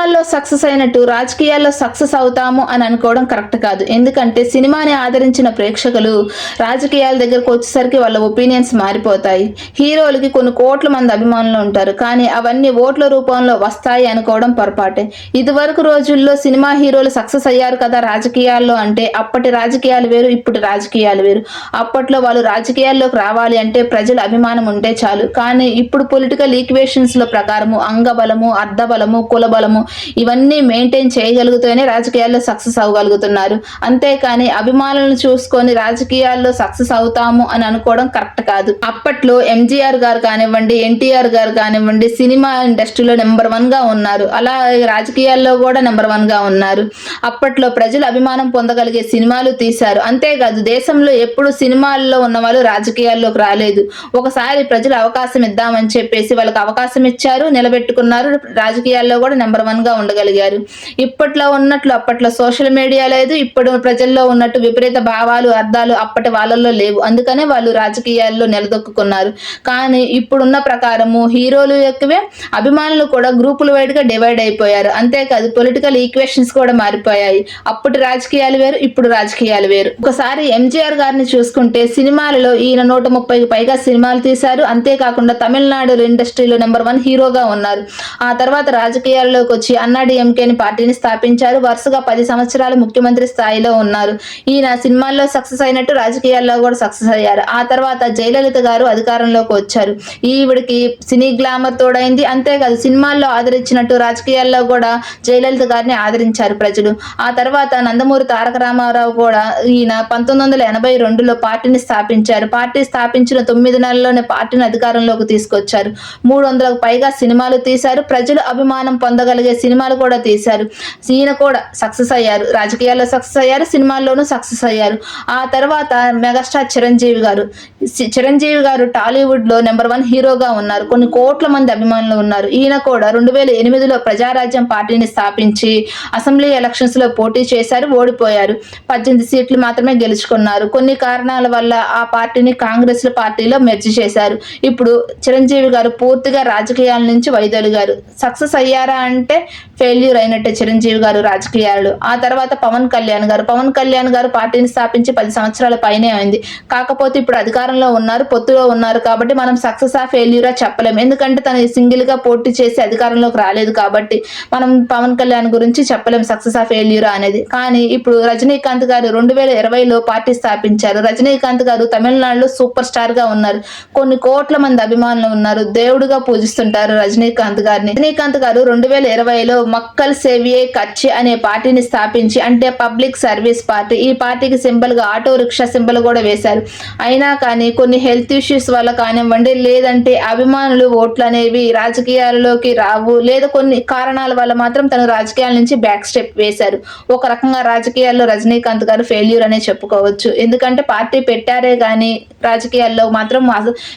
సినిమాల్లో సక్సెస్ అయినట్టు రాజకీయాల్లో సక్సెస్ అవుతాము అని అనుకోవడం కరెక్ట్ కాదు. ఎందుకంటే సినిమాని ఆదరించిన ప్రేక్షకులు రాజకీయాల దగ్గరకు వచ్చేసరికి వాళ్ళ ఒపీనియన్స్ మారిపోతాయి. హీరోలకి కొన్ని కోట్ల మంది అభిమానులు ఉంటారు. కానీ అవన్నీ ఓట్ల రూపంలో వస్తాయి అనుకోవడం పొరపాటే. ఇదివరకు రోజుల్లో సినిమా హీరోలు సక్సెస్ అయ్యారు కదా రాజకీయాల్లో అంటే అప్పటి రాజకీయాలు వేరు ఇప్పటి రాజకీయాలు వేరు. అప్పట్లో వాళ్ళు రాజకీయాల్లోకి రావాలి అంటే ప్రజల అభిమానం ఉంటే చాలు. కానీ ఇప్పుడు పొలిటికల్ ఈక్వేషన్స్లో ప్రకారము అంగబలము అర్ధబలము కులబలము ఇవన్నీ మెయింటైన్ చేయగలిగితేనే రాజకీయాల్లో సక్సెస్ అవ్వగలుగుతున్నారు. అంతేకాని అభిమానులను చూసుకొని రాజకీయాల్లో సక్సెస్ అవుతాము అని అనుకోవడం కరెక్ట్ కాదు. అప్పట్లో ఎంజీఆర్ గారు కానివ్వండి ఎన్టీఆర్ గారు కానివ్వండి సినిమా ఇండస్ట్రీలో నెంబర్ వన్గా ఉన్నారు. అలా రాజకీయాల్లో కూడా నెంబర్ వన్గా ఉన్నారు. అప్పట్లో ప్రజలు అభిమానం పొందగలిగే సినిమాలు తీశారు. అంతేకాదు దేశంలో ఎప్పుడు సినిమాల్లో ఉన్న వాళ్ళు రాజకీయాల్లోకి రాలేదు. ఒకసారి ప్రజలు అవకాశం ఇద్దామని చెప్పేసి వాళ్ళకి అవకాశం ఇచ్చారు నిలబెట్టుకున్నారు. రాజకీయాల్లో కూడా నెంబర్ వన్ గా ఉండగలిగారు. ఇప్పట్లో ఉన్నట్లు అప్పట్లో సోషల్ మీడియా లేదు ఇప్పుడు ప్రజల్లో ఉన్నట్టు విపరీత భావాలు అర్థాలు అప్పటి వాళ్ళల్లో లేవు. అందుకనే వాళ్ళు రాజకీయాల్లో నిలదొక్కున్నారు కానీ ఇప్పుడున్న ప్రకారము హీరోలు ఎక్కువే అభిమానులు కూడా గ్రూపులు వైడ్గా డివైడ్ అయిపోయారు. అంతేకాదు పొలిటికల్ ఈక్వేషన్స్ కూడా మారిపోయాయి. అప్పటి రాజకీయాలు వేరు ఇప్పుడు రాజకీయాలు వేరు. ఒకసారి ఎంజీఆర్ గారిని చూసుకుంటే సినిమాలలో ఈయన నూట ముప్పైకి పైగా సినిమాలు తీశారు. అంతేకాకుండా తమిళనాడు ఇండస్ట్రీలో నెంబర్ వన్ హీరోగా ఉన్నారు. ఆ తర్వాత రాజకీయాల్లోకి వచ్చి అన్నాడీఎంకేని పార్టీని స్థాపించారు. వరుసగా పది సంవత్సరాలు ముఖ్యమంత్రి స్థాయిలో ఉన్నారు. ఈయన సినిమాల్లో సక్సెస్ అయినట్టు రాజకీయాల్లో కూడా సక్సెస్ అయ్యారు. ఆ తర్వాత జయలలిత గారు అధికారంలోకి వచ్చారు. ఈవిడికి సినీ గ్లామర్ తోడైంది. అంతేకాదు సినిమాల్లో ఆదరించినట్టు రాజకీయాల్లో కూడా జయలలిత గారిని ఆదరించారు ప్రజలు. ఆ తర్వాత నందమూరి తారక రామారావు కూడా ఈయన పంతొమ్మిది వందల ఎనభై రెండులో పార్టీని స్థాపించారు. పార్టీ స్థాపించిన తొమ్మిది నెలల్లోనే పార్టీని అధికారంలోకి తీసుకొచ్చారు. మూడు వందలకు పైగా సినిమాలు తీశారు. ప్రజలు అభిమానం పొందగలిగే సినిమాలు కూడా తీశారు. ఈయన కూడా సక్సెస్ అయ్యారు. రాజకీయాల్లో సక్సెస్ అయ్యారు. సినిమాల్లోనూ సక్సెస్ అయ్యారు. ఆ తర్వాత మెగాస్టార్ చిరంజీవి గారు చి- చిరంజీవి గారు టాలీవుడ్లో నెంబర్ వన్ హీరోగా ఉన్నారు. కొన్ని కోట్ల మంది అభిమానులు ఉన్నారు. ఈయన కూడా రెండు వేల ఎనిమిదిలో ప్రజారాజ్యం పార్టీని స్థాపించి అసెంబ్లీ ఎలక్షన్స్లో పోటీ చేశారు ఓడిపోయారు. పద్దెనిమిది సీట్లు మాత్రమే గెలుచుకున్నారు. కొన్ని కారణాల వల్ల ఆ పార్టీని కాంగ్రెస్ పార్టీలో మెర్జి చేశారు. ఇప్పుడు చిరంజీవి గారు పూర్తిగా రాజకీయాల నుంచి వైదొలిగారు. సక్సెస్ అయ్యారా అంటే ఫెయిల్యూర్ అయినట్టే చిరంజీవి గారు రాజకీయాలు. ఆ తర్వాత పవన్ కళ్యాణ్ గారు. పవన్ కళ్యాణ్ గారు పార్టీని స్థాపించి పది సంవత్సరాల పైనే అయింది. కాకపోతే ఇప్పుడు అధికారంలో ఉన్నారు పొత్తులో ఉన్నారు కాబట్టి మనం సక్సెస్ ఆ ఫెయిల్యూరా చెప్పలేం. ఎందుకంటే తను సింగిల్గా పోటీ చేసి అధికారంలోకి రాలేదు కాబట్టి మనం పవన్ కళ్యాణ్ గురించి చెప్పలేం సక్సెస్ ఆ ఫెయిల్యూరా అనేది. కానీ ఇప్పుడు రజనీకాంత్ గారు రెండు వేల ఇరవైలో పార్టీ స్థాపించారు. రజనీకాంత్ గారు తమిళనాడులో సూపర్ స్టార్గా ఉన్నారు. కొన్ని కోట్ల మంది అభిమానులు ఉన్నారు. దేవుడుగా పూజిస్తుంటారు రజనీకాంత్ గారిని. రజనీకాంత్ గారు రెండు వేల ఇరవై ఇరవైలో మక్కల్ సేవియే కచ్ అనే పార్టీని స్థాపించి అంటే పబ్లిక్ సర్వీస్ పార్టీ. ఈ పార్టీకి సింబల్గా ఆటో రిక్షా సింబల్ కూడా వేశారు. అయినా కానీ కొన్ని హెల్త్ ఇష్యూస్ వల్ల కానివ్వండి లేదంటే అభిమానులు ఓట్లు అనేవి రాజకీయాల్లోకి రావు లేదా కొన్ని కారణాల వల్ల మాత్రం తను రాజకీయాల నుంచి బ్యాక్ స్టెప్ వేశారు. ఒక రకంగా రాజకీయాల్లో రజనీకాంత్ గారు ఫెయిల్యూర్ అనే చెప్పుకోవచ్చు. ఎందుకంటే పార్టీ పెట్టారే కానీ రాజకీయాల్లో మాత్రం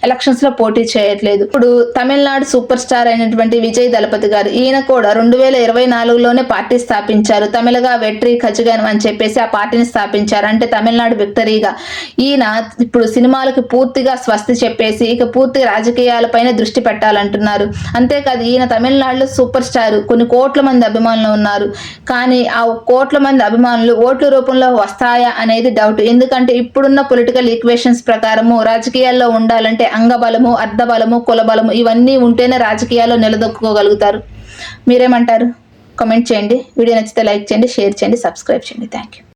ఎలక్షన్స్లో పోటీ చేయట్లేదు. ఇప్పుడు తమిళనాడు సూపర్ స్టార్ అయినటువంటి విజయ్ దళపతి గారు ఈయన కూడా రెండు వేల ఇరవై నాలుగులోనే పార్టీ స్థాపించారు. తమిళగా వెట్రి ఖచ్చిగన్ అని చెప్పేసి ఆ పార్టీని స్థాపించారు. అంటే తమిళనాడు విక్టరీగా. ఈయన ఇప్పుడు సినిమాలకు పూర్తిగా స్వస్తి చెప్పేసి ఇక పూర్తి రాజకీయాలపైన దృష్టి పెట్టాలంటున్నారు. అంతేకాదు ఈయన తమిళనాడులో సూపర్ స్టార్. కొన్ని కోట్ల మంది అభిమానులు ఉన్నారు. కానీ ఆ కోట్ల మంది అభిమానులు ఓట్ల రూపంలో వస్తాయా అనేది డౌట్ ఎందుకంటే ఇప్పుడున్న పొలిటికల్ ఈక్వేషన్స్ ప్రకారము రాజకీయాల్లో ఉండాలంటే అంగబలము అర్ధబలము కులబలము ఇవన్నీ ఉంటేనే రాజకీయాల్లో నిలదొక్కుకోగలుగుతారు. మీరేమంటారు? కామెంట్ చేయండి. వీడియో నచ్చితే లైక్ చేయండి షేర్ చేయండి సబ్స్క్రైబ్ చేయండి. Thank you